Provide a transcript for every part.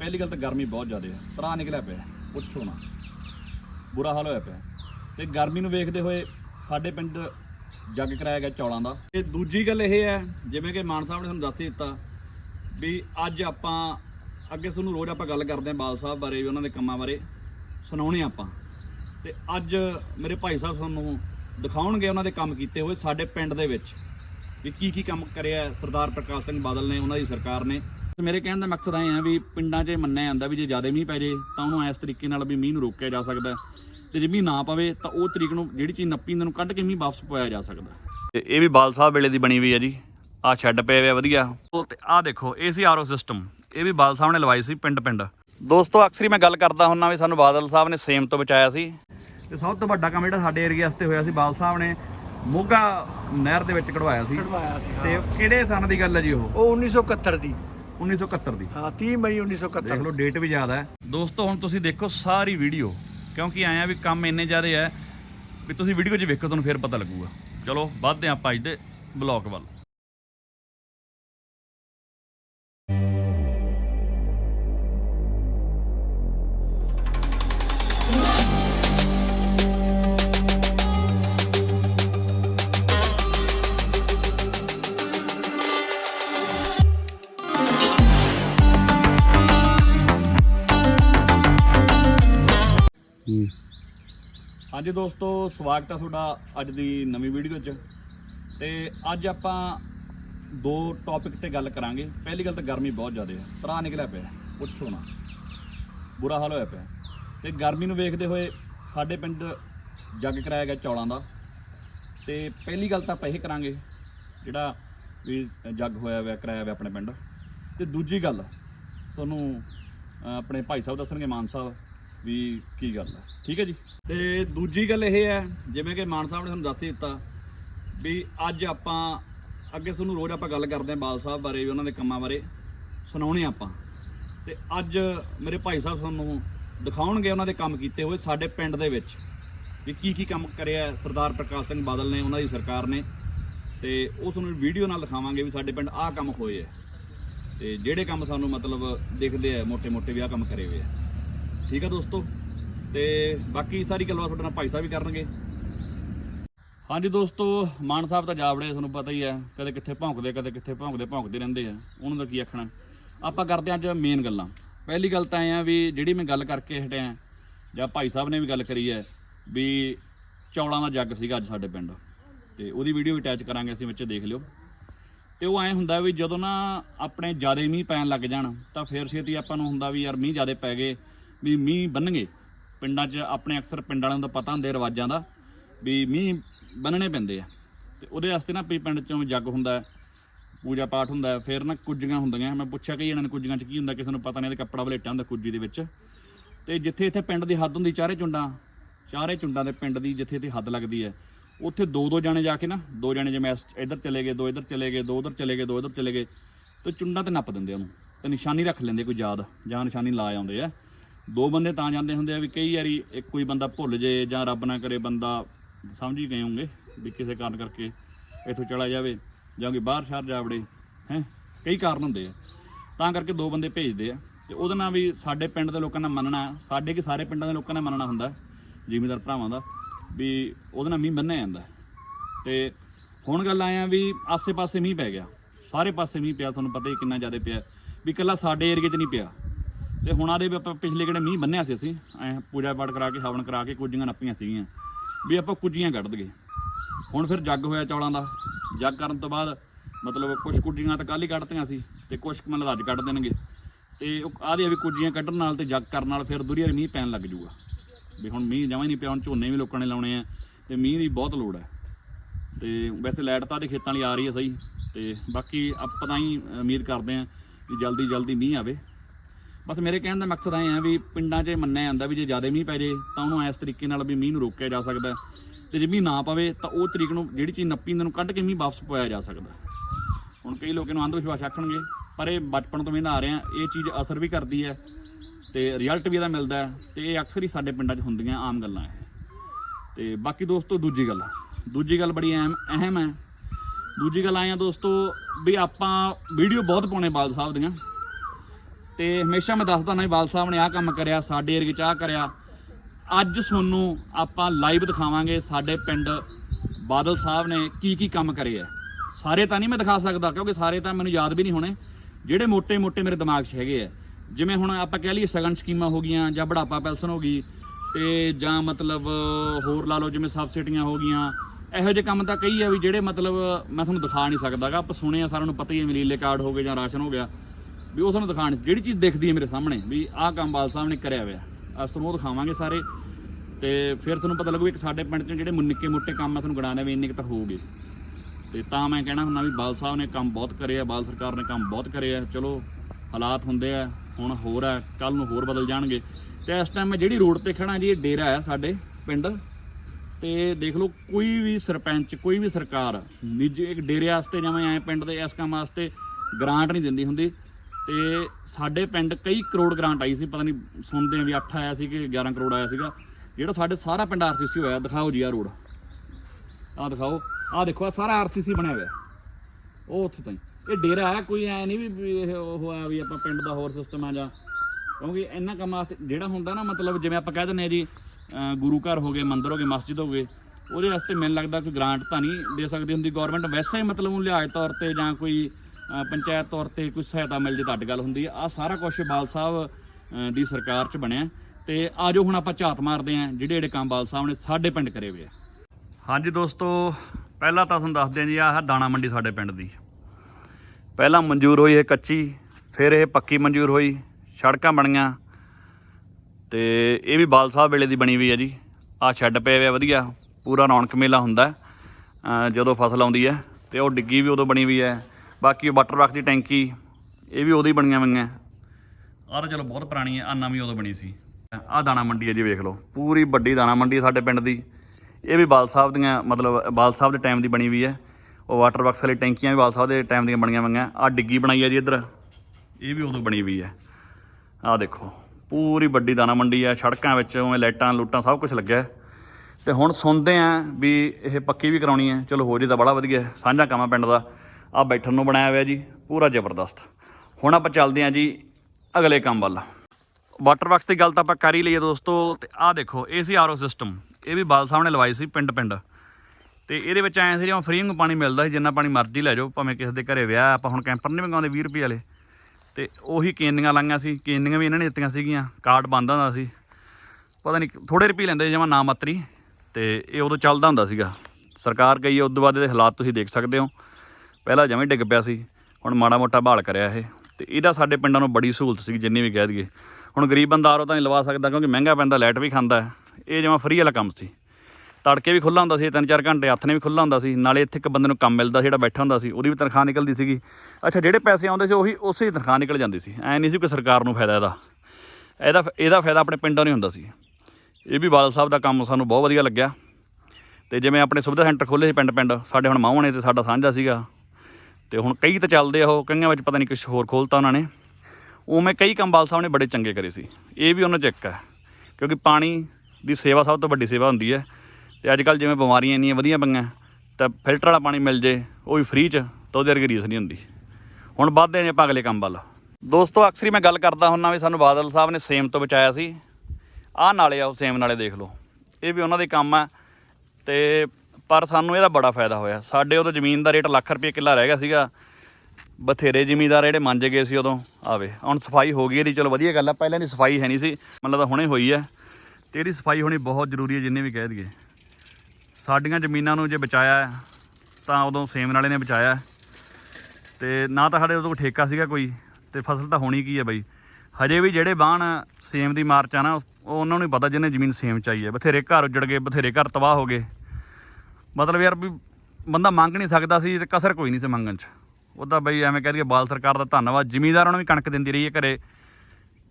ਪਹਿਲੀ ਗੱਲ ਤਾਂ ਗਰਮੀ ਬਹੁਤ ਜ਼ਿਆਦਾ ਹੈ ਤਰਾ ਨਿਕਲਿਆ ਪਿਆ ਪੁੱਛੋ ਨਾ। ਬੁਰਾ ਹਾਲ ਹੋਇਆ ਪਿਆ ਤੇ ਗਰਮੀ ਨੂੰ ਵੇਖਦੇ ਹੋਏ ਸਾਡੇ ਪਿੰਡ ਜੱਗ ਕਰਾਇਆ ਗਿਆ ਚੌਲਾਂ ਦਾ। ਤੇ ਦੂਜੀ ਗੱਲ ਇਹ ਹੈ, ਜਿਵੇਂ ਕਿ ਮਾਨ ਸਾਹਿਬ ਨੇ ਸਾਨੂੰ ਦੱਸ ਦਿੱਤਾ ਵੀ ਅੱਜ ਆਪਾਂ, ਅੱਗੇ ਤੁਹਾਨੂੰ ਰੋਜ਼ ਆਪਾਂ ਗੱਲ ਕਰਦੇ ਹਾਂ ਬਾਲ ਸਾਹਿਬ ਬਾਰੇ ਵੀ, ਉਹਨਾਂ ਦੇ ਕੰਮਾਂ ਬਾਰੇ ਸੁਣਾਉਣੇ ਆਪਾਂ। ਤੇ ਅੱਜ ਮੇਰੇ ਭਾਈ ਸਾਹਿਬ ਤੁਹਾਨੂੰ ਦਿਖਾਉਣਗੇ ਉਹਨਾਂ ਦੇ ਕੰਮ ਕੀਤੇ ਹੋਏ ਸਾਡੇ ਪਿੰਡ ਦੇ ਵਿੱਚ ਵੀ ਕੀ ਕੀ ਕੰਮ ਕਰਿਆ ਸਰਦਾਰ ਪ੍ਰਕਾਸ਼ ਸਿੰਘ ਬਾਦਲ ਨੇ, ਉਹਨਾਂ ਦੀ ਸਰਕਾਰ ਨੇ। ਤੇ ਮੇਰੇ ਕਹਿਣ ਦਾ ਮਕਸਦ ਇਹ ਹੈ ਵੀ ਪਿੰਡਾਂ 'ਚ ਮੰਨਿਆ ਜਾਂਦਾ ਵੀ ਜੇ ਜ਼ਿਆਦਾ ਮੀਂਹ ਪੈ ਜੇ ਤਾਂ ਉਹਨੂੰ ਇਸ ਤਰੀਕੇ ਨਾਲ ਵੀ ਮੀਂਹ ਨੂੰ ਰੋਕਿਆ ਜਾ ਸਕਦਾ। ਤੇ ਜੇ ਮੀਂਹ ਨਾ ਪਵੇ ਤਾਂ ਉਹ ਤਰੀਕ ਨੂੰ ਜਿਹੜੀ ਚੀਜ਼ ਨੱਪੀ ਨੂੰ ਕੱਢ ਕੇ ਮੀਂਹ ਵਾਪਸ ਪਾਇਆ ਜਾ ਸਕਦਾ ਤੇ ਇਹ ਵੀ ਬਾਲ ਸਾਹਿਬ ਵੇਲੇ ਦੀ ਬਣੀ ਹੋਈ ਹੈ ਜੀ। ਆ ਛੱਡ ਪਏ ਹੋਏ ਆ ਵਧੀਆ। ਉਹ ਤੇ ਆ ਦੇਖੋ ਇਹ ਸੀ ਆਰਓ ਸਿਸਟਮ ਇਹ ਵੀ ਬਾਲ ਸਾਹਿਬ ਨੇ ਲਵਾਈ ਸੀ ਪਿੰਡ ਪਿੰਡ ਦੋਸਤੋ ਅਕਸਰ ਹੀ ਮੈਂ ਗੱਲ ਕਰਦਾ ਹੁੰਨਾ ਵੀ ਸਾਨੂੰ ਬਾਦਲ ਸਾਹਿਬ ਨੇ ਸੇਮ ਤੋਂ ਬਚਾਇਆ ਸੀ। ਤੇ ਸਭ ਤੋਂ ਵੱਡਾ ਕੰਮ ਜਿਹੜਾ ਸਾਡੇ ਏਰੀਆ ਵਾਸਤੇ ਹੋਇਆ ਸੀ ਬਾਲ ਸਾਹਿਬ ਨੇ ਮੋਗਾ ਨਹਿਰ ਦੇ ਵਿੱਚ ਕਢਵਾਇਆ ਸੀ। ਕਢਵਾਇਆ ਸੀ ਤੇ ਕਿਹੜੇ ਸਨ ਦੀ ਗੱਲ ਹੈ ਜੀ ਉਹ? ਉਹ 1971 ਦੀ। 1971 ਦੀ। ਹਾਂ 30 ਮਈ ਦੇਖ 1971 ਲਓ ਡੇਟ ਵੀ ਯਾਦ ਹੈ। ਦੋਸਤੋ ਹੁਣ ਤੁਸੀਂ ਦੇਖੋ ਸਾਰੀ ਵੀਡੀਓ ਕਿਉਂਕਿ ਆਇਆ ਵੀ ਕੰਮ ਇੰਨੇ ਜ਼ਿਆਦੇ ਹੈ ਵੀ ਤੁਸੀਂ ਵੀਡੀਓ 'ਚ ਵੇਖੋ ਤੁਹਾਨੂੰ ਫਿਰ ਪਤਾ ਲੱਗੂਗਾ। ਚਲੋ ਵੱਧਦੇ ਹਾਂ ਆਪਾਂ ਅੱਜ ਦੇ ਬਲੌਗ ਵੱਲ। ਹਾਂਜੀ ਦੋਸਤੋ, ਸਵਾਗਤ ਹੈ ਤੁਹਾਡਾ ਅੱਜ ਦੀ ਨਵੀਂ ਵੀਡੀਓ 'ਚ। ਤੇ ਅੱਜ ਆਪਾਂ ਦੋ ਟੌਪਿਕ ਤੇ ਗੱਲ ਕਰਾਂਗੇ। ਪਹਿਲੀ ਗੱਲ ਤਾਂ ਗਰਮੀ ਬਹੁਤ ਜ਼ਿਆਦਾ ਹੈ ਤਰਾ ਨਿਕਲਿਆ ਪਿਆ ਪੁੱਛੋ ਨਾ। ਬੁਰਾ ਹਾਲ ਹੋਇਆ ਪਿਆ। ਤੇ ਗਰਮੀ ਨੂੰ ਵੇਖਦੇ ਹੋਏ ਸਾਡੇ ਪਿੰਡ ਜੱਗ ਕਰਾਇਆ ਗਿਆ ਚੌਲਾਂ ਦਾ। ਤੇ ਪਹਿਲੀ ਗੱਲ ਤਾਂ ਆਪਾਂ ਇਹ ਕਰਾਂਗੇ, ਜਿਹੜਾ ਵੀ ਜੱਗ ਹੋਇਆ ਹੋਇਆ ਕਰਾਇਆ ਹੋਇਆ ਆਪਣੇ ਪਿੰਡ। ਤੇ ਦੂਜੀ ਗੱਲ, ਤੁਹਾਨੂੰ ਆਪਣੇ ਭਾਈ ਸਾਹਿਬ ਦੱਸਣਗੇ, ਮਾਨ ਸਾਹਿਬ, ਵੀ ਕੀ ਗੱਲ ਹੈ ਠੀਕ ਹੈ ਜੀ? ਤੇ ਦੂਜੀ ਗੱਲ ਇਹ ਹੈ, ਜਿਵੇਂ ਕਿ ਮਾਨ ਸਾਹਿਬ ਨੇ ਤੁਹਾਨੂੰ ਦੱਸ ਦਿੱਤਾ ਵੀ ਅੱਜ ਆਪਾਂ ਅੱਗੇ ਤੁਹਾਨੂੰ ਰੋਜ਼ ਆਪਾਂ ਗੱਲ ਕਰਦੇ ਹਾਂ ਬਾਲ ਸਾਹਿਬ ਬਾਰੇ ਵੀ ਉਹਨਾਂ ਦੇ ਕੰਮਾਂ ਬਾਰੇ ਸੁਣਾਉਣੇ ਆਪਾਂ। ਤੇ ਅੱਜ ਮੇਰੇ ਭਾਈ ਸਾਹਿਬ ਤੁਹਾਨੂੰ ਦਿਖਾਉਣਗੇ ਉਹਨਾਂ ਦੇ ਕੰਮ ਕੀਤੇ ਹੋਏ ਸਾਡੇ ਪਿੰਡ ਦੇ ਵਿੱਚ ਵੀ ਕੀ ਕੀ ਕੰਮ ਕਰਿਆ ਸਰਦਾਰ ਪ੍ਰਕਾਸ਼ ਸਿੰਘ ਬਾਦਲ ਨੇ, ਉਹਨਾਂ ਦੀ ਸਰਕਾਰ ਨੇ। ਤੇ ਉਹ ਤੁਹਾਨੂੰ ਵੀਡੀਓ ਨਾਲ ਦਿਖਾਵਾਂਗੇ ਵੀ ਸਾਡੇ ਪਿੰਡ ਆਹ ਕੰਮ ਹੋਏ ਐ ਤੇ ਜਿਹੜੇ ਕੰਮ ਸਾਨੂੰ ਮਤਲਬ ਦਿਖਦੇ ਆ ਮੋٹے ਮੋٹے ਵੀ ਆਹ ਕੰਮ ਕਰੇ ਹੋਏ ਆ। ਠੀਕ ਆ ਦੋਸਤੋ? ਤੇ ਬਾਕੀ ਸਾਰੀ ਗੱਲਬਾਤ ਤੁਹਾਡੇ ਨਾਲ ਭਾਈ ਸਾਹਿਬ ਵੀ ਕਰਨਗੇ। ਹਾਂਜੀ ਦੋਸਤੋ, ਮਾਨ ਸਾਹਿਬ ਤਾਂ ਜਾਵੜੇ ਤੁਹਾਨੂੰ ਪਤਾ ਹੀ ਹੈ ਕਦੇ ਕਿੱਥੇ ਭੌਂਕਦੇ, ਕਦੇ ਕਿੱਥੇ ਭੌਂਕਦੇ ਭੌਂਕਦੇ ਰਹਿੰਦੇ ਆ। ਉਹਨਾਂ ਦਾ ਕੀ ਆਖਣਾ? ਆਪਾਂ ਕਰਦੇ ਹਾਂ ਅੱਜ ਮੇਨ ਗੱਲਾਂ। ਪਹਿਲੀ ਗੱਲ ਤਾਂ ਇਹ ਆ ਵੀ ਜਿਹੜੀ ਮੈਂ ਗੱਲ ਕਰਕੇ ਹਟਿਆ, ਜਾਂ ਭਾਈ ਸਾਹਿਬ ਨੇ ਵੀ ਗੱਲ ਕਰੀ ਹੈ, ਵੀ ਚੌਲਾਂ ਦਾ ਜੱਗ ਸੀਗਾ ਅੱਜ ਸਾਡੇ ਪਿੰਡ। ਤੇ ਉਹਦੀ ਵੀਡੀਓ ਵੀ ਅਟੈਚ ਕਰਾਂਗੇ, ਅਸੀਂ ਵਿੱਚ ਦੇਖ ਲਿਓ। ਤੇ ਉਹ ਐਂ ਹੁੰਦਾ ਵੀ ਜਦੋਂ ਨਾ ਆਪਣੇ ਜ਼ਿਆਦਾ ਮੀਂਹ ਪੈਣ ਲੱਗ ਜਾਣ, ਤਾਂ ਫੇਰ ਛੇਤੀ ਆਪਾਂ ਨੂੰ ਹੁੰਦਾ ਵੀ ਯਾਰ ਮੀਂਹ ਜ਼ਿਆਦਾ ਪੈ ਗਏ, ਵੀ ਮੀਂਹ ਬੰਨਣਗੇ ਪਿੰਡਾਂ 'ਚ ਆਪਣੇ ਅਕਸਰ ਪਿੰਡ ਵਾਲਿਆਂ ਨੂੰ ਤਾਂ ਪਤਾ ਹੁੰਦੇ ਰਿਵਾਜਾਂ ਦਾ, ਵੀ ਮੀਂਹ ਬੰਨਣੇ ਪੈਂਦੇ ਆ। ਤੇ ਉਹਦੇ ਵਾਸਤੇ ਨਾ ਵੀ ਪਿੰਡ 'ਚੋਂ ਜੱਗ ਹੁੰਦਾ ਪੂਜਾ ਪਾਠ ਹੁੰਦਾ ਫਿਰ ਨਾ ਕੁੱਜੀਆਂ ਹੁੰਦੀਆਂ ਮੈਂ ਪੁੱਛਿਆ ਕਿ ਇਹਨਾਂ ਨੇ ਕੁੱਜੀਆਂ 'ਚ ਕੀ ਹੁੰਦਾ, ਕਿਸੇ ਨੂੰ ਪਤਾ ਨਹੀਂ ਇਹਦੇ ਕੱਪੜਾ ਵਲੇਟਾ ਹੁੰਦਾ ਕੁੱਜੀ ਦੇ ਵਿੱਚ। ਤੇ ਜਿੱਥੇ ਇੱਥੇ ਪਿੰਡ ਦੀ ਹੱਦ ਹੁੰਦੀ, ਚਾਰੇ ਚੁੰਡਾਂ ਚਾਰੇ ਚੁੰਡਾਂ ਦੇ ਪਿੰਡ ਦੀ ਜਿੱਥੇ ਇੱਥੇ ਹੱਦ ਲੱਗਦੀ ਹੈ। ਉੱਥੇ ਦੋ ਦੋ ਜਾਣੇ ਜਾ ਕੇ ਨਾ, ਦੋ ਜਾਣੇ ਜਿਵੇਂ ਇਸ- ਇੱਧਰ ਚਲੇ ਗਏ, ਦੋ ਇੱਧਰ ਚਲੇ ਗਏ, ਦੋ ਉੱਧਰ ਚਲੇ ਗਏ, ਦੋ ਇੱਧਰ ਚਲੇ ਗਏ, ਤੇ ਚੁੰਡਾਂ ਤੇ ਨੱਪ ਦਿੰਦੇ ਉਹਨੂੰ। ਤੇ ਨਿਸ਼ਾਨੀ ਰੱਖ ਲੈਂਦੇ ਕੋਈ ਯਾਦ, ਜਾਂ ਨਿਸ਼ਾਨੀ ਲਾ ਆਉਂਦੇ ਆ। ਦੋ ਬੰਦੇ ਤਾਂ ਜਾਂਦੇ ਹੁੰਦੇ ਆ ਵੀ ਕਈ ਵਾਰੀ ਇੱਕ ਕੋਈ ਬੰਦਾ ਭੁੱਲ ਜੇ ਜਾਂ ਰੱਬ ਨਾ ਕਰੇ ਬੰਦਾ ਸਮਝ ਹੀ ਗਏ ਹੋਗੇ ਵੀ ਕਿਸੇ ਕਾਰਨ ਕਰਕੇ ਇੱਥੋਂ ਚਲਾ ਜਾਵੇ ਜਾਂ ਕੋਈ ਬਾਹਰ ਸ਼ਹਿਰ ਜਾਵੜੇ, ਹੈ, ਕਈ ਕਾਰਨ ਹੁੰਦੇ ਆ। ਤਾਂ ਕਰਕੇ ਦੋ ਬੰਦੇ ਭੇਜਦੇ ਆ ਤੇ ਉਹਦੇ ਨਾਲ ਵੀ ਸਾਡੇ ਪਿੰਡ ਦੇ ਲੋਕਾਂ ਦਾ ਮੰਨਣਾ, ਸਾਡੇ ਕਿ ਸਾਰੇ ਪਿੰਡਾਂ ਦੇ ਲੋਕਾਂ ਦਾ ਮੰਨਣਾ ਹੁੰਦਾ, ਜ਼ਿਮੀਦਾਰ ਭਰਾਵਾਂ ਦਾ, ਵੀ ਉਹਦੇ ਨਾਲ ਮੀਂਹ ਬੰਨਿਆ ਜਾਂਦਾ। ਤੇ ਹੁਣ ਗੱਲ ਆਇਆ ਵੀ ਆਸੇ-ਪਾਸੇ ਮੀਂਹ ਪੈ ਗਿਆ, ਸਾਰੇ ਪਾਸੇ ਮੀਂਹ ਪਿਆ, ਤੁਹਾਨੂੰ ਪਤਾ ਹੀ ਕਿੰਨਾ ਜ਼ਿਆਦਾ ਪਿਆ, ਵੀ ਇਕੱਲਾ ਸਾਡੇ ਏਰੀਏ 'ਚ ਨਹੀਂ ਪਿਆ। ਤੇ ਹੁਣ ਆਦੇ ਵੀ ਆਪਾਂ ਪਿਛਲੇ ਕਿਹੜੇ ਮੀਂਹ ਬੰਨਿਆ ਸੀ ਅਸੀਂ, ਐ ਪੂਜਾ ਪਾਠ ਕਰਾ ਕੇ ਹਵਨ ਕਰਾ ਕੇ ਕੁੱਜੀਆਂ ਨੱਪੀਆਂ ਸੀਗੀਆਂ, ਵੀ ਆਪਾਂ ਕੁੱਜੀਆਂ ਕੱਢ ਦਈਏ। ਹੁਣ ਫਿਰ ਜੱਗ ਹੋਇਆ ਚੌਲਾਂ ਦਾ, ਜੱਗ ਕਰਨ ਤੋਂ ਬਾਅਦ ਮਤਲਬ ਕੁਝ ਕੁੱਜੀਆਂ ਤਾਂ ਕੱਲ੍ਹ ਹੀ ਕੱਢਤੀਆਂ ਸੀ, ਤੇ ਕੁਝ ਮਤਲਬ ਅੱਜ ਕੱਢ ਦੇਣਗੇ। ਤੇ ਉਹ ਆਦੇ ਵੀ ਕੁੱਜੀਆਂ ਕੱਢਣ ਨਾਲ ਤੇ ਜੱਗ ਕਰਨ ਨਾਲ ਫਿਰ ਦੁਰੀਆ ਮੀਂਹ ਪੈਣ ਲੱਗ ਜੂਗਾ ਵੀ ਹੁਣ ਮੀਂਹ ਜਮਾਂ ਹੀ ਨਹੀਂ ਪਿਆ, ਹੁਣ ਝੋਨੇ ਵੀ ਲੋਕਾਂ ਨੇ ਲਾਉਣੇ ਆ, ਤੇ ਮੀਂਹ ਦੀ ਬਹੁਤ ਲੋੜ ਹੈ। ਤੇ ਵੈਸੇ ਲਾਈਟ ਤਾਂ ਦੇ ਖੇਤਾਂ ਲਈ ਆ ਰਹੀ ਹੈ ਸਹੀ, ਤੇ ਬਾਕੀ ਆਪਾਂ ਤਾਂ ਹੀ ਉਮੀਦ ਕਰਦੇ ਹਾਂ ਕਿ ਜਲਦੀ ਜਲਦੀ ਮੀਂਹ ਆਵੇ। ਬਸ ਮੇਰੇ ਕਹਿਣ ਦਾ ਮਕਸਦ ਇਹ ਹੈ ਵੀ ਪਿੰਡਾਂ 'ਚ ਇਹ ਮੰਨਿਆ ਜਾਂਦਾ ਵੀ ਜੇ ਜ਼ਿਆਦਾ ਮੀਂਹ ਪੈ ਜੇ ਤਾਂ ਉਹਨੂੰ ਇਸ ਤਰੀਕੇ ਨਾਲ ਵੀ ਮੀਂਹ ਨੂੰ ਰੋਕਿਆ ਜਾ ਸਕਦਾ ਹੈ। ਤੇ ਜੇ ਮੀਂਹ ਨਾ ਪਵੇ ਤਾਂ ਉਹ ਤਰੀਕ ਨੂੰ ਜਿਹੜੀ ਚੀਜ਼ ਨੱਪੀ ਹੁੰਦੀ ਨੂੰ ਕੱਢ ਕੇ ਮੀਂਹ ਵਾਪਸ ਪਾਇਆ ਜਾ ਸਕਦਾ ਹੁਣ ਕਈ ਲੋਕ ਇਹਨੂੰ ਅੰਧ ਵਿਸ਼ਵਾਸ ਆਖਣਗੇ, ਪਰ ਇਹ ਬਚਪਨ ਤੋਂ ਵੀ ਨਾ ਆ ਰਹੇ, ਇਹ ਚੀਜ਼ ਅਸਰ ਵੀ ਕਰਦੀ ਹੈ ਤੇ ਰਿਜ਼ਲਟ ਵੀ ਇਹਦਾ ਮਿਲਦਾ ਹੈ ਤੇ ਇਹ ਅਕਸਰ ਹੀ ਸਾਡੇ ਪਿੰਡਾਂ 'ਚ ਹੁੰਦੀਆਂ ਆਮ ਗੱਲਾਂ ਹੈ ਤੇ ਬਾਕੀ ਦੋਸਤੋ, ਦੂਜੀ ਗੱਲ ਦੂਜੀ ਗੱਲ ਬੜੀ ਅਹਿਮ ਅਹਿਮ ਹੈ। ਦੂਜੀ ਗੱਲ ਆਇਆ ਦੋਸਤੋ ਵੀ ਆਪਾਂ ਵੀਡੀਓ ਬਹੁਤ ਪਾਉਣੇ ਬਾਲ ਸਾਹਿਬ ਦੀਆਂ। ਤੇ ਹਮੇਸ਼ਾ ਮੈਂ ਦੱਸਦਾ ਨਾ ਬਾਲ ਸਾਹਿਬ ਨੇ ਆਹ ਕੰਮ ਕਰਿਆ, ਸਾਡੇ ਏਰੀਏ 'ਚ ਆਹ ਕਰਿਆ। ਅੱਜ ਤੁਹਾਨੂੰ ਆਪਾਂ ਲਾਈਵ ਦਿਖਾਵਾਂਗੇ ਸਾਡੇ ਪਿੰਡ ਬਾਦਲ ਸਾਹਿਬ ਨੇ ਕੀ ਕੀ ਕੰਮ ਕਰੇ ਆ। ਸਾਰੇ ਤਾਂ ਨਹੀਂ ਮੈਂ ਦਿਖਾ ਸਕਦਾ, ਕਿਉਂਕਿ ਸਾਰੇ ਤਾਂ ਮੈਨੂੰ ਯਾਦ ਵੀ ਨਹੀਂ ਹੋਣੇ। ਜਿਹੜੇ ਮੋٹے-ਮੋٹے ਮੇਰੇ ਦਿਮਾਗ 'ਚ ਹੈਗੇ ਆ। ਜਿਵੇਂ ਹੁਣ ਆਪਾਂ ਕਹਿ ਲਈਏ ਸਗਨ ਸਕੀਮਾਂ ਹੋ ਗਈਆਂ ਜਾਂ ਬੁਢਾਪਾ ਪੈਨਸ਼ਨ ਹੋ ਗਈ ਤੇ ਜਾਂ ਮਤਲਬ ਹੋਰ ਲਾ ਲਓ ਜਿਵੇਂ ਸਬਸਿਡੀਆਂ ਹੋ ਗਈਆਂ, ਇਹੋ ਜਿਹੇ ਕੰਮ ਤਾਂ ਕਈ ਆ ਵੀ ਜਿਹੜੇ ਮਤਲਬ ਮੈਂ ਤੁਹਾਨੂੰ ਦਿਖਾ ਨਹੀਂ ਸਕਦਾਗਾ। ਸੁਣੇ ਆ ਸਾਰਿਆਂ ਨੂੰ ਪਤਾ ਹੀ ਹੈ ਮਲੀਲੇ ਕਾਰਡ ਹੋ ਗਏ ਜਾਂ ਰਾਸ਼ਨ ਹੋ ਗਿਆ। ਵੀ ਉਹ ਤੁਹਾਨੂੰ ਦਿਖਾਣ ਜਿਹੜੀ ਚੀਜ਼ ਦਿਖਦੀ ਹੈ ਮੇਰੇ ਸਾਹਮਣੇ, ਵੀ ਆਹ ਕੰਮ ਬਾਲ ਸਾਹਿਬ ਨੇ ਕਰਿਆ ਹੋਇਆ। ਅਸ ਤੁਹਾਨੂੰ ਉਹ ਦਿਖਾਵਾਂਗੇ ਸਾਰੇ। ਤੇ ਫਿਰ ਤੁਹਾਨੂੰ ਪਤਾ ਲੱਗੂ ਵੀ ਇੱਕ ਸਾਡੇ ਪਿੰਡ 'ਚ ਜਿਹੜੇ ਨਿੱਕੇ ਮੋਟੇ ਕੰਮ ਮੈਂ ਤੁਹਾਨੂੰ ਗਣਾਣੇ ਵੀ ਇੰਨੇ ਕੁ ਤਾਂ ਹੋਊਗੇ। ਤੇ ਤਾਂ ਮੈਂ ਕਹਿਣਾ ਹੁੰਦਾ ਵੀ ਬਾਲ ਸਾਹਿਬ ਨੇ ਕੰਮ ਬਹੁਤ ਕਰੇ ਆ ਬਾਲ ਸਰਕਾਰ ਨੇ ਕੰਮ ਬਹੁਤ ਕਰੇ ਆ। ਚਲੋ, ਹਾਲਾਤ ਹੁੰਦੇ ਆ, ਹੁਣ ਹੋਰ ਆ ਕੱਲ ਨੂੰ ਹੋਰ ਬਦਲ ਜਾਣਗੇ। ਤੇ ਇਸ ਟਾਈਮ ਮੈਂ ਜਿਹੜੀ ਰੋਡ ਤੇ ਖੜਾ ਜੀ, ਇਹ ਡੇਰਾ ਹੈ ਸਾਡੇ ਪਿੰਡ। ਤੇ ਦੇਖ ਲਓ, ਕੋਈ ਵੀ ਸਰਪੰਚ, ਕੋਈ ਵੀ ਸਰਕਾਰ, ਨਿੱਜੀ ਇੱਕ ਡੇਰੇ ਵਾਸਤੇ ਜਿਵੇਂ ਐ ਪਿੰਡ ਦੇ ਇਸ ਕੰਮ ਵਾਸਤੇ ਗ੍ਰਾਂਟ ਨਹੀਂ ਦਿੰਦੀ ਹੁੰਦੀ। ਤੇ ਸਾਡੇ ਪਿੰਡ ਕਈ ਕਰੋੜ ਗ੍ਰਾਂਟ ਆਈ ਸੀ, ਪਤਾ ਨਹੀਂ ਸੁਣਦੇ ਆ ਵੀ 8 ਆਇਆ ਸੀ ਕਿ 11 ਕਰੋੜ ਆਇਆ ਸੀਗਾ। ਜਿਹੜਾ ਸਾਡੇ ਸਾਰਾ ਪਿੰਡ ਆਰਸੀਸੀ ਹੋਇਆ, ਦਿਖਾਓ ਜੀ ਆ ਰੋਡ ਆ ਦਿਖਾਓ ਆ ਦੇਖੋ ਆ ਸਾਰਾ ਆਰਸੀਸੀ ਬਣਿਆ ਹੋਇਆ। ਉਹ ਉੱਥੇ ਤਾਈ। ਇਹ ਡੇਰਾ ਹੈ, ਕੋਈ ਐ ਨਹੀਂ ਵੀ ਇਹ ਉਹ ਆ ਵੀ ਆਪਾਂ ਪਿੰਡ ਦਾ ਹੋਰ ਸਿਸਟਮ ਆ ਜਾਂ, ਕਿਉਂਕਿ ਇਹਨਾਂ ਕੰਮਾਂ ਜਿਹੜਾ ਹੁੰਦਾ ਨਾ ਮਤਲਬ ਜਿਵੇਂ ਆਪਾਂ ਕਹਿ ਦਿੰਦੇ ਆ ਜੀ ਗੁਰੂ ਘਰ ਹੋ ਗਏ, ਮੰਦਿਰ ਹੋ ਗਏ, ਮਸਜਿਦ ਹੋ ਗਏ, ਉਹਦੇ ਵਾਸਤੇ ਮੈਨੂੰ ਲੱਗਦਾ ਕੋਈ ਗ੍ਰਾਂਟ ਤਾਂ ਨਹੀਂ ਦੇ ਸਕਦੀ ਹੁੰਦੀ। ਗਵਰਨਮੈਂਟ ਵੈਸੇ ਹੀ ਮਤਲਬ ਉਹ ਲਿਹਾਜ਼ ਤੌਰ ਤੇ ਜਾਂ ਕੋਈ ਪੰਚਾਇਤ ਤੌਰ ਤੇ ਕੋਈ ਸਹਾਇਤਾ ਮਿਲ ਜੇ ਤਾਂ ਅੱਡ ਗੱਲ ਹੁੰਦੀ ਆ। ਆ ਸਾਰਾ ਕੁਝ ਬਾਲ ਸਾਹਿਬ ਦੀ ਸਰਕਾਰ 'ਚ ਬਣਿਆ। ਤੇ ਆਜੋ ਹੁਣ ਆਪਾਂ ਝਾਤ ਮਾਰਦੇ ਆਂ, ਜਿਹੜੇ ਜਿਹੜੇ ਕੰਮ ਬਾਲ ਸਾਹਿਬ ਨੇ ਸਾਡੇ ਪਿੰਡ ਕਰੇ ਹੋਏ ਆ। ਹਾਂਜੀ ਦੋਸਤੋ, ਪਹਿਲਾਂ ਤਾਂ ਤੁਹਾਨੂੰ ਦੱਸਦੇ ਆਂ ਜੀ, ਆਹ ਦਾਣਾ ਮੰਡੀ ਸਾਡੇ ਪਿੰਡ ਦੀ। ਪਹਿਲਾਂ ਮਨਜ਼ੂਰ ਹੋਈ ਇਹ ਕੱਚੀ, ਫਿਰ ਇਹ ਪੱਕੀ ਮਨਜ਼ੂਰ ਹੋਈ, ਸੜਕਾਂ ਬਣੀਆਂ। ਤੇ ਇਹ ਵੀ ਬਾਲ ਸਾਹਿਬ ਵੇਲੇ ਦੀ ਬਣੀ ਹੋਈ ਹੈ ਜੀ। ਆਹ ਛੱਡ ਪਏ ਹੋਏ ਵਧੀਆ। ਪੂਰਾ ਰੌਣਕ ਮੇਲਾ ਹੁੰਦਾ। ਜਦੋਂ ਫਸਲ ਆਉਂਦੀ ਹੈ ਤੇ ਉਹ ਡਿੱਗੀ ਵੀ ਉਦੋਂ ਬਣੀ ਹੋਈ ਹੈ ਬਾਕੀ ਉਹ ਵਾਟਰ ਵਰਕ ਦੀ ਟੈਂਕੀ ਇਹ ਵੀ ਉਦੋਂ ਹੀ ਬਣੀਆਂ ਹੋਈਆਂ। ਆਹ ਤਾਂ ਚਲੋ ਬਹੁਤ ਪੁਰਾਣੀ ਹੈ ਆ ਨਵੀਂ ਉਦੋਂ ਬਣੀ ਸੀ। ਆਹ ਦਾਣਾ ਮੰਡੀ ਹੈ ਜੀ ਵੇਖ ਲਓ। ਪੂਰੀ ਵੱਡੀ ਦਾਣਾ ਮੰਡੀ ਸਾਡੇ ਪਿੰਡ ਦੀ। ਇਹ ਵੀ ਬਾਲ ਸਾਹਿਬ ਦੀਆਂ ਮਤਲਬ ਬਾਲ ਸਾਹਿਬ ਦੇ ਟਾਈਮ ਦੀ ਬਣੀ ਹੋਈ ਹੈ। ਉਹ ਵਾਟਰ ਵਰਕਸ ਵਾਲੀ ਟੈਂਕੀਆਂ ਵੀ ਬਾਲ ਸਾਹਿਬ ਦੇ ਟਾਈਮ ਦੀਆਂ ਬਣੀਆਂ ਹੋਈਆਂ। ਆਹ ਡਿੱਗੀ ਬਣਾਈ ਹੈ ਜੀ ਇੱਧਰ। ਇਹ ਵੀ ਉਦੋਂ ਬਣੀ ਹੋਈ ਹੈ। ਆਹ ਦੇਖੋ ਪੂਰੀ ਵੱਡੀ ਦਾਣਾ ਮੰਡੀ ਹੈ। ਸੜਕਾਂ ਵਿੱਚ ਉਵੇਂ ਲਾਈਟਾਂ ਲੂਟਾਂ ਸਭ ਕੁਝ ਲੱਗਿਆ। ਤੇ ਹੁਣ ਸੁਣਦੇ ਆਂ ਵੀ ਇਹ ਪੱਕੀ ਵੀ ਕਰਾਉਣੀ ਹੈ। ਚਲੋ ਹੋ ਜੇ ਤਾਂ ਬੜਾ ਵਧੀਆ। ਸਾਂਝਾ ਕੰਮ ਹੈ ਪਿੰਡ ਦਾ। ਆਹ ਬੈਠਣ ਨੂੰ ਬਣਾਇਆ ਹੋਇਆ ਜੀ ਪੂਰਾ ਜ਼ਬਰਦਸਤ। ਹੁਣ ਆਪਾਂ ਚੱਲਦੇ ਆਂ ਜੀ ਅਗਲੇ ਕੰਮ ਵੱਲ। ਵਾਟਰ ਵਰਕਸ ਦੀ ਗੱਲ ਤਾਂ ਆਪਾਂ ਕਰ ਹੀ ਲਈਏ ਦੋਸਤੋ ਤੇ ਆਹ ਦੇਖੋ ਇਹ ਸੀ ਆਰਓ ਸਿਸਟਮ ਇਹ ਵੀ ਬਾਲ ਸਾਹਿਬ ਨੇ ਲਵਾਈ ਸੀ ਪਿੰਡ ਪਿੰਡ ਤੇ ਇਹਦੇ ਵਿੱਚ ਐਂ ਸੀ ਜਿਵੇਂ ਫ੍ਰੀ ਨੂੰ ਪਾਣੀ ਮਿਲਦਾ ਸੀ ਜਿੰਨਾ ਪਾਣੀ ਮਰਜ਼ੀ ਲੈ ਜਾਓ ਭਾਵੇਂ ਕਿਸੇ ਦੇ ਘਰੇ ਵਿਆਹ ਆਪਾਂ ਹੁਣ ਕੈਂਪਰ ਨਹੀਂ ਮੰਗਾਉਂਦੇ 20 ਰੁਪਏ ਵਾਲੇ। ਤੇ ਉਹੀ ਕੇਨੀਆਂ ਲਾਈਆਂ ਸੀ ਕੇਨੀਆਂ ਵੀ ਇਹਨਾਂ ਨੇ ਦਿੱਤੀਆਂ ਸੀਗੀਆਂ ਕਾਰਡ ਬੰਦ ਹੁੰਦਾ ਸੀ। ਪਤਾ ਨਹੀਂ ਥੋੜੇ ਰੁਪਏ ਲੈਂਦੇ ਸੀ ਜਮਾ ਨਾ ਮਾਤਰੀ ਤੇ ਇਹ ਉਦੋਂ ਚੱਲਦਾ ਹੁੰਦਾ ਸੀਗਾ। ਸਰਕਾਰ ਗਈ ਹੈ, ਉਦੋਂ ਬਾਅਦ ਦੇ ਹਾਲਾਤ ਤੁਸੀਂ ਦੇਖ ਸਕਦੇ ਹੋ। ਪਹਿਲਾਂ ਜਮੇ ਡਿੱਗ ਪਿਆ ਸੀ, ਹੁਣ ਮਾੜਾ ਮੋਟਾ ਬਹਾਲ ਕਰਿਆ ਇਹ। ਤੇ ਇਹਦਾ ਸਾਡੇ ਪਿੰਡਾਂ ਨੂੰ ਬੜੀ ਸਹੂਲਤ ਸੀ, ਜਿੰਨੀ ਵੀ ਕਹਿ ਦਈਏ। ਹੁਣ ਗਰੀਬ ਬੰਦਾ ਆਰੋ ਤਾਂ ਨਹੀਂ ਲਵਾ ਸਕਦਾ, ਕਿਉਂਕਿ ਮਹਿੰਗਾ ਪੈਂਦਾ, ਲਾਈਟ ਵੀ ਖਾਂਦਾ। ਇਹ ਜਮਾ ਫ੍ਰੀ ਵਾਲਾ ਕੰਮ ਸੀ। ਤੜਕੇ ਵੀ ਖੁੱਲਾ ਹੁੰਦਾ ਸੀ, ਤਿੰਨ ਚਾਰ ਘੰਟੇ ਹੱਥ ਨੇ ਵੀ ਖੁੱਲਾ ਹੁੰਦਾ ਸੀ। ਨਾਲੇ ਇੱਥੇ ਇੱਕ ਬੰਦੇ ਨੂੰ ਕੰਮ ਮਿਲਦਾ ਸੀ, ਜਿਹੜਾ ਬੈਠਾ ਹੁੰਦਾ ਸੀ, ਉਹਦੀ ਵੀ ਤਨਖਾਹ ਨਿਕਲਦੀ ਸੀਗੀ। ਅੱਛਾ, ਜਿਹੜੇ ਪੈਸੇ ਆਉਂਦੇ ਸੀ, ਉਹੀ ਉਸੇ ਹੀ ਤਨਖਾਹ ਨਿਕਲ ਜਾਂਦੀ ਸੀ। ਐ ਨਹੀਂ ਸੀ ਕੋਈ ਸਰਕਾਰ ਨੂੰ ਫਾਇਦਾ ਇਹਦਾ। ਇਹਦਾ ਇਹਦਾ ਫਾਇਦਾ ਆਪਣੇ ਪਿੰਡਾਂ ਨੂੰ ਹੀ ਹੁੰਦਾ ਸੀ। ਇਹ ਵੀ ਬਾਦਲ ਸਾਹਿਬ ਦਾ ਕੰਮ ਸਾਨੂੰ ਬਹੁਤ ਵਧੀਆ ਲੱਗਿਆ। ਤੇ ਜਿਵੇਂ ਆਪਣੇ ਸੁਵਿਧਾ ਸੈਂਟਰ ਖੋਲ੍ਹੇ ਸੀ ਪਿੰਡ ਪਿੰਡ ਸਾਡੇ ਹੁਣ ਮਾਹੋਣੇ ਤੇ ਸਾਡਾ ਸਾਂਝਾ ਸੀਗਾ। ਤੇ ਹੁਣ ਕਈ ਤਾਂ ਚੱਲਦੇ ਆ ਉਹ, ਕਈਆਂ ਵਿੱਚ ਪਤਾ ਨਹੀਂ ਕੁਛ ਹੋਰ ਖੋਲਤਾ ਉਹਨਾਂ ਨੇ। ਉਵੇਂ ਕਈ ਕੰਮ ਬਾਲ ਸਾਹਿਬ ਨੇ ਬੜੇ ਚੰਗੇ ਕਰੇ ਸੀ। ਇਹ ਵੀ ਉਹਨਾਂ 'ਚ ਇੱਕ ਹੈ, ਕਿਉਂਕਿ ਪਾਣੀ ਦੀ ਸੇਵਾ ਸਭ ਤੋਂ ਵੱਡੀ ਸੇਵਾ ਹੁੰਦੀ ਹੈ। ਤੇ ਅੱਜ ਕੱਲ ਜਿਵੇਂ ਬਿਮਾਰੀਆਂ ਇੰਨੀਆਂ ਵਧੀਆ ਪਈਆਂ, ਤਾਂ ਫਿਲਟਰ ਵਾਲਾ ਪਾਣੀ ਮਿਲ ਜੇ, ਉਹ ਵੀ ਫ੍ਰੀ 'ਚ, ਤਾਂ ਉਹਦੇ ਵਰਗੀ ਰੀਸ ਨਹੀਂ ਹੁੰਦੀ। ਹੁਣ ਵੱਧਦੇ ਨੇ ਆਪਾਂ ਅਗਲੇ ਕੰਮ ਵੱਲ ਦੋਸਤੋ, ਅਕਸਰ ਹੀ ਮੈਂ ਗੱਲ ਕਰਦਾ ਹੁੰਨਾ ਵੀ ਸਾਨੂੰ ਬਾਦਲ ਸਾਹਿਬ ਨੇ ਸੇਮ ਤੋਂ ਬਚਾਇਆ ਸੀ। ਆਹ ਨਾਲੇ ਆ, ਉਹ ਸੇਮ ਨਾਲੇ ਦੇਖ ਲਓ। ਇਹ ਵੀ ਉਹਨਾਂ ਦੇ ਕੰਮ ਆ ਤੇ ਪਰ ਸਾਨੂੰ ਇਹਦਾ ਬੜਾ ਫਾਇਦਾ ਹੋਇਆ। ਸਾਡੇ ਉਦੋਂ ਜ਼ਮੀਨ ਦਾ ਰੇਟ ਲੱਖ ਰੁਪਏ ਕਿੱਲਾ ਰਹਿ ਗਿਆ ਸੀਗਾ। ਬਥੇਰੇ ਜ਼ਿਮੀਂਦਾਰ ਜਿਹੜੇ ਮੰਜ ਗਏ ਸੀ ਉਦੋਂ। ਆਵੇ, ਹੁਣ ਸਫ਼ਾਈ ਹੋ ਗਈ ਇਹਦੀ, ਚਲੋ ਵਧੀਆ ਗੱਲ ਆ, ਪਹਿਲਾਂ ਦੀ ਸਫ਼ਾਈ ਹੈ ਨਹੀਂ ਸੀ। ਮਤਲਬ ਤਾਂ ਹੁਣੇ ਹੋਈ ਹੈ ਤੇ ਇਹਦੀ ਸਫ਼ਾਈ ਹੋਣੀ ਬਹੁਤ ਜ਼ਰੂਰੀ ਹੈ ਜਿੰਨੇ ਵੀ ਕਹਿ ਦਈਏ। ਸਾਡੀਆਂ ਜ਼ਮੀਨਾਂ ਨੂੰ ਜੇ ਬਚਾਇਆ ਤਾਂ ਉਦੋਂ ਸੇਮ ਨਾਲੇ ਨੇ ਬਚਾਇਆ ਹੈ। ਤੇ ਨਾ ਤਾਂ ਸਾਡੇ ਉਦੋਂ ਕੋਈ ਠੇਕਾ ਸੀਗਾ ਕੋਈ, ਤੇ ਫਸਲ ਤਾਂ ਹੋਣੀ ਕੀ ਹੈ ਬਈ। ਹਜੇ ਵੀ ਜਿਹੜੇ ਬਾਣ ਸੇਮ ਦੀ ਮਾਰਚ ਆ ਨਾ, ਉਹ ਉਹਨਾਂ ਨੂੰ ਪਤਾ ਜਿਹਨੇ ਜ਼ਮੀਨ ਸੇਮ ਚਾਹੀ ਹੈ। ਬਥੇਰੇ ਘਰ ਉੱਜੜ ਗਏ, ਬਥੇਰੇ ਘਰ ਤਬਾਹ ਹੋ ਗਏ। ਮਤਲਬ ਯਾਰ ਵੀ ਬੰਦਾ ਮੰਗ ਨਹੀਂ ਸਕਦਾ ਸੀ ਤੇ ਕਸਰ ਕੋਈ ਨਹੀਂ ਸੀ ਮੰਗਣ 'ਚ। ਉਹਦਾ ਬਈ ਐਵੇਂ ਕਹਿ ਦਈਏ ਬਾਲ ਸਰਕਾਰ ਦਾ ਧੰਨਵਾਦ। ਜ਼ਿਮੀਂਦਾਰਾਂ ਨੂੰ ਵੀ ਕਣਕ ਦਿੰਦੀ ਰਹੀ ਹੈ ਘਰੇ।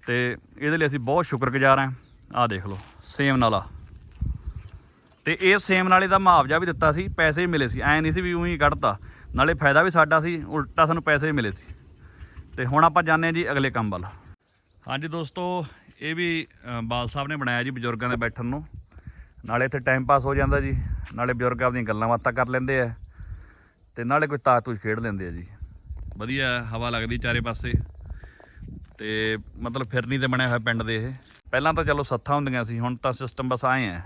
ਤੇ ਇਹਦੇ ਲਈ ਅਸੀਂ ਬਹੁਤ ਸ਼ੁਕਰਗੁਜ਼ਾਰ ਹਾਂ। ਆਹ ਦੇਖ ਲਓ, ਸੇਮ ਨਾਲਾ। ਤੇ ਇਹ ਸੇਮ ਨਾਲੇ ਦਾ ਮੁਆਵਜ਼ਾ ਵੀ ਦਿੱਤਾ ਸੀ, ਪੈਸੇ ਵੀ ਮਿਲੇ ਸੀ। ਐ ਨਹੀਂ ਸੀ ਵੀ ਉਹੀ ਕੱਢਤਾ। ਨਾਲੇ ਫਾਇਦਾ ਵੀ ਸਾਡਾ ਸੀ, ਉਲਟਾ ਸਾਨੂੰ ਪੈਸੇ ਵੀ ਮਿਲੇ ਸੀ। ਤੇ ਹੁਣ ਆਪਾਂ ਜਾਂਦੇ ਹਾਂ ਜੀ ਅਗਲੇ ਕੰਮ ਵੱਲ। ਹਾਂਜੀ ਦੋਸਤੋ, ਇਹ ਵੀ ਬਾਲ ਸਾਹਿਬ ਨੇ ਬਣਾਇਆ ਜੀ ਬਜ਼ੁਰਗਾਂ ਦੇ ਬੈਠਣ ਨੂੰ। ਨਾਲੇ ਇੱਥੇ ਟਾਈਮ ਪਾਸ ਹੋ ਜਾਂਦਾ ਜੀ। ਨਾਲੇ ਬਜ਼ੁਰਗ ਆਪਦੀਆਂ ਗੱਲਾਂ ਬਾਤਾਂ ਕਰ ਲੈਂਦੇ ਆ ਤੇ ਨਾਲੇ ਕੋਈ ਤਾਸ਼ ਤੂਸ਼ ਖੇਡ ਲੈਂਦੇ ਆ ਜੀ। ਵਧੀਆ ਹਵਾ ਲੱਗਦੀ ਚਾਰੇ ਪਾਸੇ ਤੇ ਮਤਲਬ ਫਿਰਨੀ ਤੇ ਬਣਿਆ ਹੋਇਆ ਪਿੰਡ ਦੇ ਇਹ। ਪਹਿਲਾਂ ਤਾਂ ਚਲੋ ਸੱਥਾਂ ਹੁੰਦੀਆਂ ਸੀ, ਹੁਣ ਤਾਂ ਸਿਸਟਮ ਬਸ ਆਏ ਆ।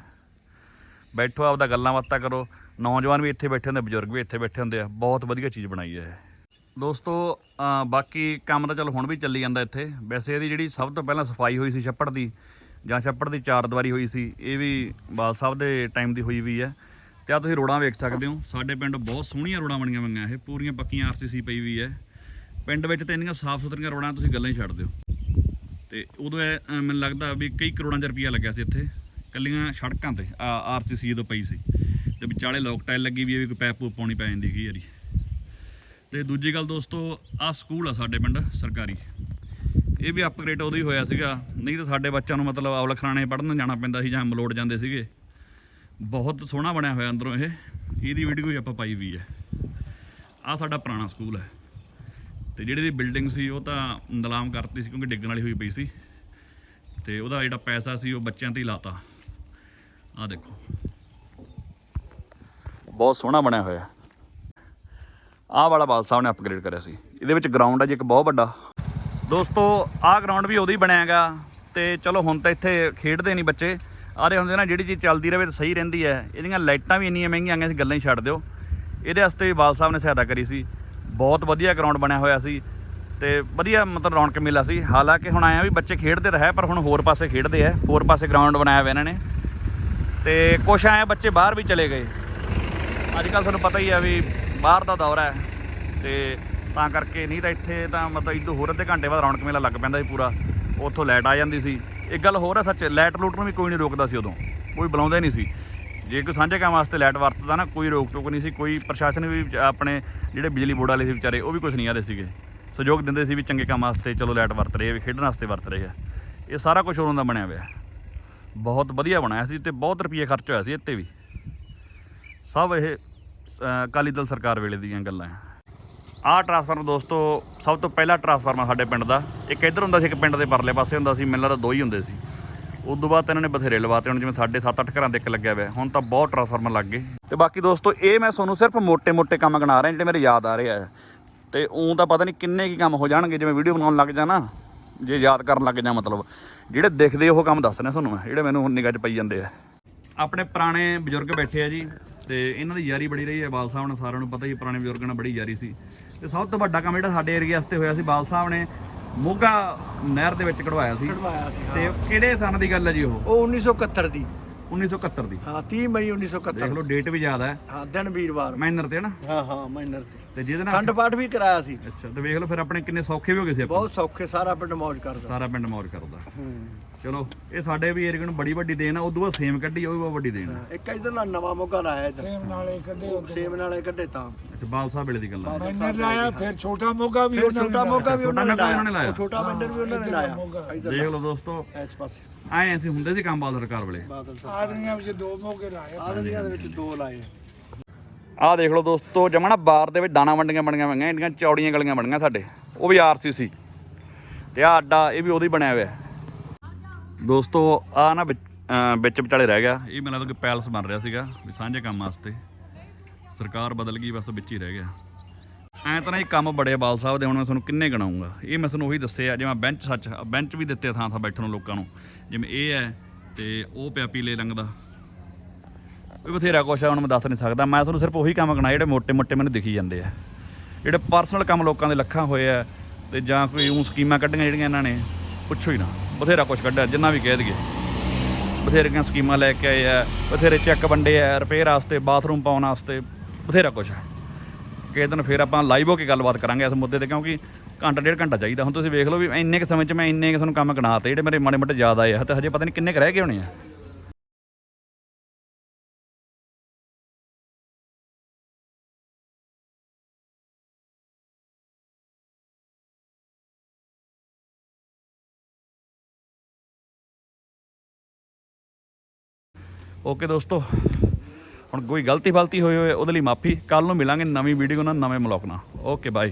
ਬੈਠੋ, ਆਪਦਾ ਗੱਲਾਂ ਬਾਤਾਂ ਕਰੋ। ਨੌਜਵਾਨ ਵੀ ਇੱਥੇ ਬੈਠੇ ਹੁੰਦੇ, ਬਜ਼ੁਰਗ ਵੀ ਇੱਥੇ ਬੈਠੇ ਹੁੰਦੇ ਆ। ਬਹੁਤ ਵਧੀਆ ਚੀਜ਼ ਬਣਾਈ ਹੈ ਇਹ। ਦੋਸਤੋ ਬਾਕੀ ਕੰਮ ਤਾਂ ਚਲੋ ਹੁਣ ਵੀ ਚੱਲੀ ਜਾਂਦਾ ਇੱਥੇ। ਵੈਸੇ ਇਹਦੀ ਜਿਹੜੀ ਸਭ ਤੋਂ ਪਹਿਲਾਂ ਸਫ਼ਾਈ ਹੋਈ ਸੀ ਛੱਪੜ ਦੀ, ਜਾਂ ਛੱਪੜ ਦੀ ਚਾਰ ਦੀਵਾਰੀ ਹੋਈ ਸੀ, ਇਹ ਵੀ ਬਾਲ ਸਾਹਿਬ ਦੇ ਟਾਈਮ ਦੀ ਹੋਈ ਵੀ ਹੈ ਤੇ ਆ ਤੁਸੀਂ ਰੋੜਾਂ ਵੇਖ ਸਕਦੇ ਹੋ? ਸਾਡੇ ਪਿੰਡ ਬਹੁਤ ਸੋਹਣੀਆਂ ਰੋੜਾਂ ਬਣੀਆਂ ਹੋਈਆਂ। ਇਹ ਪੂਰੀਆਂ ਪੱਕੀਆਂ ਆਰਸੀਸੀ ਪਈ ਵੀ ਹੈ। ਪਿੰਡ ਵਿੱਚ ਤੇ ਇੰਨੀਆਂ ਸਾਫ਼ ਸੁਥਰੀਆਂ ਰੋੜਾਂ ਤੁਸੀਂ ਗੱਲਾਂ ਹੀ ਛੱਡ ਦਿਓ। ਤੇ ਉਦੋਂ ਇਹ, ਮੈਨੂੰ ਲੱਗਦਾ ਵੀ ਕਈ ਕਰੋੜਾਂ ਚ ਰੁਪਈਆ ਲੱਗਿਆ ਸੀ ਇੱਥੇ। ਕੱਲੀਆਂ ਸੜਕਾਂ ਤੇ ਆਰਸੀਸੀ ਜਦੋਂ ਪਈ ਸੀ। ਤੇ ਵਿਚਾਲੇ ਲੋਕ ਟਾਈਲ ਲੱਗੀ ਵੀ ਹੈ ਵੀ ਕੋਈ ਪੈਪ ਪੂਪ ਪਾਉਣੀ ਪੈ ਜਾਂਦੀ ਕਈ ਯਾਰੀ। ਤੇ ਦੂਜੀ ਗੱਲ ਦੋਸਤੋ ਆ ਸਕੂਲ ਆ ਸਾਡੇ ਪਿੰਡ ਸਰਕਾਰੀ। ਇਹ ਵੀ ਅਪਗ੍ਰੇਡ ਉਦੋਂ ਹੀ ਹੋਇਆ ਸੀਗਾ। ਨਹੀਂ ਤਾਂ ਸਾਡੇ ਬੱਚਿਆਂ ਨੂੰ ਮਤਲਬ ਔਲਖ ਖਾਣੇ ਪੜ੍ਹਨ ਜਾਣਾ ਪੈਂਦਾ ਸੀ ਜਾਂ ਮਲੋੜ ਜਾਂਦੇ ਸੀਗੇ। ਬਹੁਤ ਸੋਹਣਾ ਬਣਿਆ ਹੋਇਆ ਅੰਦਰੋਂ ਇਹ। ਇਹਦੀ ਵੀਡੀਓ ਵੀ ਆਪਾਂ ਪਾਈ ਵੀ ਹੈ। ਆ ਸਾਡਾ ਪੁਰਾਣਾ ਸਕੂਲ ਹੈ। ਤੇ ਜਿਹੜੀ ਦੀ ਬਿਲਡਿੰਗ ਸੀ, ਉਹ ਤਾਂ ਨਿਲਾਮ ਕਰਤੀ ਸੀ ਕਿਉਂਕਿ ਡਿੱਗਣ ਵਾਲੀ ਹੋਈ ਪਈ ਸੀ। ਤੇ ਉਹਦਾ ਜਿਹੜਾ ਪੈਸਾ ਸੀ, ਉਹ ਬੱਚਿਆਂ ਤੇ ਹੀ ਲਾਤਾ। ਆ ਦੇਖੋ। ਬਹੁਤ ਸੋਹਣਾ ਬਣਿਆ ਹੋਇਆ ਆਹ ਵਾਲਾ ਬਾਲ ਸਾਹਿਬ ਨੇ ਅਪਗ੍ਰੇਡ ਕਰਿਆ ਸੀ। ਇਹਦੇ ਵਿੱਚ ਗਰਾਊਂਡ ਹੈ ਜੀ, ਇੱਕ ਬਹੁਤ ਵੱਡਾ। ਦੋਸਤੋ, ਆਹ ਗਰਾਊਂਡ ਵੀ ਉਹਦੀ ਬਣਿਆਗਾ ਤੇ ਚਲੋ ਹੁਣ ਤਾਂ ਇੱਥੇ ਖੇਡਦੇ ਨਹੀਂ ਬੱਚੇ। ਆਰੇ ਹੁੰਦੇ ਨਾ, ਜਿਹੜੀ ਚੀਜ਼ ਚੱਲਦੀ ਰਹੇ ਤਾਂ ਸਹੀ ਰਹਿੰਦੀ ਹੈ, ਇਹਦੀਆਂ ਲਾਈਟਾਂ ਵੀ ਇੰਨੀਆਂ ਮਹਿੰਗੀਆਂ ਆਈਆਂ ਸੀ ਗੱਲਾਂ ਹੀ ਛੱਡ ਦਿਓ। ਇਹਦੇ ਵਾਸਤੇ ਵੀ ਬਾਲ ਸਾਹਿਬ ਨੇ ਸਹਾਇਤਾ ਕਰੀ ਸੀ। ਬਹੁਤ ਵਧੀਆ ਗਰਾਊਂਡ ਬਣਿਆ ਹੋਇਆ ਸੀ ਤੇ ਵਧੀਆ ਮਤਲਬ ਰੌਣਕ ਮੇਲਾ ਸੀ। ਹਾਲਾਂਕਿ ਹੁਣ ਆਇਆ ਵੀ ਬੱਚੇ ਖੇਡਦੇ ਰਹੇ ਪਰ ਹੁਣ ਹੋਰ ਪਾਸੇ ਖੇਡਦੇ ਆ। ਹੋਰ ਪਾਸੇ ਗਰਾਊਂਡ ਬਣਾਇਆ ਹੋਇਆ ਇਹਨਾਂ ਨੇ। ਤੇ ਕੁਛ ਆਏ ਬੱਚੇ ਬਾਹਰ ਵੀ ਚਲੇ ਗਏ। ਅੱਜ ਕੱਲ ਤੁਹਾਨੂੰ ਪਤਾ ਹੀ ਆ ਵੀ ਬਾਹਰ ਦਾ ਦੌਰ ਹੈ। ਤੇ ਤਾਂ ਕਰਕੇ ਨਹੀਂ ਤਾਂ ਇੱਥੇ ਤਾਂ ਮਤਲਬ ਇਦੋਂ ਹੋਰ ਅੱਧੇ ਘੰਟੇ ਬਾਅਦ ਰੌਣਕ ਮੇਲਾ ਲੱਗ ਪੈਂਦਾ ਸੀ ਪੂਰਾ। ਉੱਥੋਂ ਲਾਈਟ ਆ ਜਾਂਦੀ ਸੀ। ਇੱਕ ਗੱਲ ਹੋਰ ਹੈ ਸੱਚ, ਲਾਈਟ ਲੂਟ ਨੂੰ ਵੀ ਕੋਈ ਨਹੀਂ ਰੋਕਦਾ ਸੀ ਉਦੋਂ। ਕੋਈ ਬੁਲਾਉਂਦਾ ਹੀ ਨਹੀਂ ਸੀ। ਜੇ ਕੋਈ ਸਾਂਝੇ ਕੰਮ ਵਾਸਤੇ ਲਾਈਟ ਵਰਤਦਾ ਨਾ, ਕੋਈ ਰੋਕ ਟੋਕ ਨਹੀਂ ਸੀ, ਕੋਈ ਪ੍ਰਸ਼ਾਸਨ ਵੀ ਵਿਚ- ਆਪਣੇ ਜਿਹੜੇ ਬਿਜਲੀ ਬੋਰਡ ਵਾਲੇ ਸੀ ਵਿਚਾਰੇ, ਉਹ ਵੀ ਕੁਝ ਨਹੀਂ ਆਦੇ ਸੀਗੇ। ਸਹਿਯੋਗ ਦਿੰਦੇ ਸੀ ਵੀ ਚੰਗੇ ਕੰਮ ਵਾਸਤੇ ਚਲੋ ਲਾਈਟ ਵਰਤ ਰਹੇ ਆ, ਵੀ ਖੇਡਣ ਵਾਸਤੇ ਵਰਤ ਰਹੇ ਆ। ਇਹ ਸਾਰਾ ਕੁਝ ਉਦੋਂ ਦਾ ਬਣਿਆ ਹੋਇਆ ਬਹੁਤ ਵਧੀਆ ਬਣਾਇਆ ਸੀ ਤੇ ਬਹੁਤ ਰੁਪਏ ਖਰਚ ਹੋਇਆ ਸੀ ਇੱਥੇ ਵੀ। ਸਭ ਇਹ ਅਕਾਲੀ ਦਲ ਸਰਕਾਰ ਵੇਲੇ ਦੀਆਂ ਗੱਲਾਂ ਆ। ਆਹ ਟਰਾਂਸਫਾਰਮਰ ਦੋਸਤੋ, ਸਭ ਤੋਂ ਪਹਿਲਾ ਟਰਾਂਸਫਾਰਮਰ ਸਾਡੇ ਪਿੰਡ ਦਾ। ਇੱਕ ਇੱਧਰ ਹੁੰਦਾ ਸੀ, ਇੱਕ ਪਿੰਡ ਦੇ ਪਰਲੇ ਪਾਸੇ ਹੁੰਦਾ ਸੀ, ਮੈਨੂੰ ਦੋ ਹੀ ਹੁੰਦੇ ਸੀ। ਉਸ ਤੋਂ ਬਾਅਦ ਇਹਨਾਂ ਨੇ ਬਥੇਰੇ ਲਵਾਤੇ, ਹੁਣ ਜਿਵੇਂ ਸਾਡੇ 7-8 ਘਰਾਂ ਦੇ ਇੱਕ ਲੱਗਿਆ ਹੋਇਆ, ਹੁਣ ਤਾਂ ਬਹੁਤ ਟਰਾਂਸਫਾਰਮਰ ਲੱਗ ਗਏ। ਤੇ ਬਾਕੀ ਦੋਸਤੋ, ਇਹ ਮੈਂ ਤੁਹਾਨੂੰ ਸਿਰਫ ਮੋٹے-ਮੋٹے ਕੰਮ ਗਣਾ ਰਿਹਾ, ਜਿਹੜੇ ਮੇਰੇ ਯਾਦ ਆ ਰਹੇ ਆ। ਤੇ ਉਂ ਤਾਂ ਪਤਾ ਨਹੀਂ ਕਿੰਨੇ ਕੀ ਕੰਮ ਹੋ ਜਾਣਗੇ, ਜਿਵੇਂ ਵੀਡੀਓ ਬਣਾਉਣ ਲੱਗ ਜਾਣਾ ਜੇ ਯਾਦ ਕਰਨ ਲੱਗ ਜਾ ਮਤਲਬ। ਜਿਹੜੇ ਦੇਖਦੇ ਉਹ ਕੰਮ ਦੱਸ ਰਿਹਾ ਤੁਹਾਨੂੰ ਜਿਹੜੇ ਮੈਨੂੰ ਨਿਗਾਹ 'ਚ ਪਈ ਜਾਂਦੇ ਆ। ਆਪਣੇ ਪੁਰਾਣੇ ਬਜ਼ੁਰਗ ਬੈਠੇ ਆ ਜੀ, ਤੇ ਇਹਨਾਂ ਦੀ ਯਾਰੀ ਬੜੀ ਰਹੀ ਹੈ ਬਾਲ ਸਾਹਿਬ ਨਾਲ ਸਾਰਿਆਂ ਨੂੰ ਪਤਾ ਹੀ ਪੁਰਾਣੇ ਬਜ਼ੁਰਗਾਂ ਨਾਲ ਬੜੀ ਯਾਰੀ ਸੀ। ਤੇ ਸਭ ਤੋਂ ਵੱਡਾ ਕੰਮ ਜਿਹੜਾ ਸਾਡੇ ਏਰੀਆ ਵਾਸਤੇ ਹੋਇਆ ਸੀ ਬਾਲ ਸਾਹਿਬ ਨੇ ਮੋਗਾ ਨਹਿਰ ਦੇ ਵਿੱਚ ਕਢਵਾਇਆ ਸੀ। ਕਢਵਾਇਆ ਸੀ ਤੇ ਕਿਹੜੇ ਸਾਲ ਦੀ ਗੱਲ ਹੈ ਜੀ ਉਹ? ਉਹ 1971 ਦੀ। 1971 ਦੀ। ਹਾਂ 30 ਮਈ ਦੇਖ 1971 ਲਓ ਡੇਟ ਵੀ ਯਾਦ ਹੈ। ਹਾਂ ਦਿਨ ਵੀਰਵਾਰ। ਮਾਈਨਰ ਤੇ ਨਾ? ਹਾਂ ਹਾਂ ਮਾਈਨਰ ਤੇ। ਤੇ ਜਿਹਦੇ ਨਾਲ ਖੰਡ ਪਾਠ ਵੀ ਕਰਾਇਆ ਸੀ। ਅੱਛਾ ਤੇ ਵੇਖ ਲਓ ਫਿਰ ਆਪਣੇ ਕਿੰਨੇ ਸੌਖੇ ਵੀ ਹੋ ਗਏ ਸੀ ਆਪਾਂ। ਬਹੁਤ ਸੌਖੇ ਸਾਰਾ ਪਿੰਡ ਮौज ਕਰਦਾ। ਸਾਰਾ ਪਿੰਡ ਮੌਜ ਕਰਦਾ। ਹੂੰ। ਚਲੋ ਇਹ ਸਾਡੇ ਵੀ ਏਰੀਆ ਨੂੰ ਬੜੀ ਵੱਡੀ ਦੇਣ ਆ ਉਦੋਂ ਬਾਅਦ ਸੇਮ ਕੱਢੀ ਉਹ ਵੀ ਬਹੁਤ ਵੱਡੀ ਦੇਣ। ਆ ਇੱਕ ਇਧਰ ਨਾਲ ਨਵਾਂ ਮੋਗਾ ਲਾਇਆ ਇੱਧਰ। ਸੇਮ ਨਾਲੇ ਕੱਢੇ ਉੱਧਰ। ਸੇਮ ਨਾਲੇ ਕੱਢੇ ਤਾਂ। ਅੱਛਾ ਬਾਲ ਸਾਹਿਬ ਵੇਲੇ ਦੀ ਗੱਲ। ਆ ਮੈਨਰ ਲਾਇਆ ਫਿਰ ਛੋਟਾ ਮੋਗਾ ਵੀ ਉਹਨਾਂ ਨੇ ਛੋਟਾ ਮੋਗਾ ਵੀ ਉਹਨਾਂ ਨੇ ਛੋਟਾ ਉਹਨਾਂ ਨੇ ਲਾਇਆ। ਛੋਟਾ ਮੰਦਰ ਵੀ ਉਹਨਾਂ ਨੇ ਲਾਇਆ। ਦੇਖ ਲਓ ਦੋਸਤੋ। ਇਸ ਪਾਸੇ। ਐਂ ਅਸੀਂ ਹੁੰਦੇ ਸੀ ਕੰਮ ਬਾਲ ਸਰਕਾਰ ਵੇਲੇ। ਬਾਦਲ ਸਾਹਿਬ ਆਦਮੀਆਂ ਵਿੱਚ ਦੋ ਮੋਗੇ ਲਾਏ। ਆਦਮੀਆਂ ਦੇ ਵਿੱਚ ਦੋ ਲਾਏ। ਆਹ ਦੇਖ ਲਓ ਦੋਸਤੋ ਜਮਣਾ ਬਾਰ ਦੇ ਵਿੱਚ ਦਾਣਾ ਮੰਡੀਆਂ ਬਣੀਆਂ ਹੋਈਆਂ ਇੰਨੀਆਂ ਚੌੜੀਆਂ ਗਲੀਆਂ ਬਣੀਆਂ ਸਾਡੇ। ਉਹ ਵੀ ਆਰਸੀਸੀ ਤੇ ਆਹ ਅੱਡਾ ਇਹ ਵੀ ਉਹਦੀ ਬਣਿਆ ਹੋਇਆ। ਦੋਸਤੋ ਆ ਨਾ ਵਿੱਚ ਵਿਚਾਲੇ ਰਹਿ ਗਿਆ। ਇਹ ਮੈਨੂੰ ਲੱਗਦਾ ਕਿ ਪੈਲਸ ਬਣ ਰਿਹਾ ਸੀਗਾ ਵੀ ਸਾਂਝੇ ਕੰਮ ਵਾਸਤੇ। ਸਰਕਾਰ ਬਦਲ ਗਈ ਬਸ ਵਿੱਚ ਹੀ ਰਹਿ ਗਿਆ। ਐ ਤਾਂ ਇਹ ਕੰਮ ਬੜੇ ਬਾਲ ਸਾਹਿਬ ਦੇ, ਹੁਣ ਮੈਂ ਤੁਹਾਨੂੰ ਕਿੰਨੇ ਗਣਾਉਂਗਾ। ਇਹ ਮੈਂ ਤੁਹਾਨੂੰ ਉਹੀ ਦੱਸਿਆ ਜਿਵੇਂ ਬੈਂਚ ਸੱਚ, ਬੈਂਚ ਵੀ ਦਿੱਤੇ ਥਾਂ ਥਾਂ ਬੈਠਣ ਨੂੰ ਲੋਕਾਂ ਨੂੰ। ਜਿਵੇਂ ਇਹ ਹੈ ਤੇ ਉਹ ਪਿਆ ਪੀਲੇ ਰੰਗ ਦਾ। ਵੀ ਬਥੇਰਾ ਕੁਛ ਆ, ਹੁਣ ਮੈਂ ਦੱਸ ਨਹੀਂ ਸਕਦਾ। ਮੈਂ ਤੁਹਾਨੂੰ ਸਿਰਫ ਉਹੀ ਕੰਮ ਗਣਾਏ ਜਿਹੜੇ ਮੋਟੇ ਮੋਟੇ ਮੈਨੂੰ ਦਿਖੀ ਜਾਂਦੇ ਆ। ਜਿਹੜੇ ਪਰਸਨਲ ਕੰਮ ਲੋਕਾਂ ਦੇ ਲੱਖਾਂ ਹੋਏ ਆ ਤੇ ਜਾਂ ਕੋਈ ਉਹ ਸਕੀਮਾਂ ਕੱਢੀਆਂ ਜਿਹੜੀਆਂ ਇਹਨਾਂ ਨੇ, ਪੁੱਛੋ ਹੀ ਨਾ। ਬਥੇਰਾ ਕੁਛ ਕੱਢਿਆ, ਜਿੰਨਾ ਵੀ ਕਹਿ ਦਈਏ। ਬਥੇਰੀਆਂ ਸਕੀਮਾਂ ਲੈ ਕੇ ਆਏ ਆ, ਬਥੇਰੇ ਚੈੱਕ ਵੰਡੇ ਆ ਰਿਪੇਅਰ ਵਾਸਤੇ ਬਾਥਰੂਮ ਪਾਉਣ ਵਾਸਤੇ, ਬਥੇਰਾ ਕੁਛ ਆ। ਕਿਸੇ ਦਿਨ ਫਿਰ ਆਪਾਂ ਲਾਈਵ ਹੋ ਕੇ ਗੱਲਬਾਤ ਕਰਾਂਗੇ ਇਸ ਮੁੱਦੇ ਤੇ, ਕਿਉਂਕਿ ਘੰਟਾ, ਡੇਢ ਘੰਟਾ ਚਾਹੀਦਾ। ਹੁਣ ਤੁਸੀਂ ਵੇਖ ਲਓ ਵੀ ਇੰਨੇ ਕੁ ਸਮੇਂ 'ਚ ਮੈਂ ਇੰਨੇ ਕੁ ਤੁਹਾਨੂੰ ਕੰਮ ਗਣਾਤੇ ਜਿਹੜੇ ਮੇਰੇ ਮਾੜੇ ਮੋਟੇ ਯਾਦ ਆਏ ਆ। ਤੇ ਹਜੇ ਪਤਾ ਨਹੀਂ ਕਿੰਨੇ ਕੁ ਰਹਿ ਗਏ ਹੋਣੇ ਆ। ਓਕੇ ਦੋਸਤੋ ਹੁਣ ਕੋਈ ਗਲਤੀ ਫਲਤੀ ਹੋਈ ਹੋਵੇ, ਉਹਦੇ ਲਈ ਮਾਫੀ। ਕੱਲ ਨੂੰ ਮਿਲਾਂਗੇ ਨਵੀਂ ਵੀਡੀਓ ਨਾਲ ਨਵੇਂ ਮਲੌਕ ਨਾਲ। Okay, bye.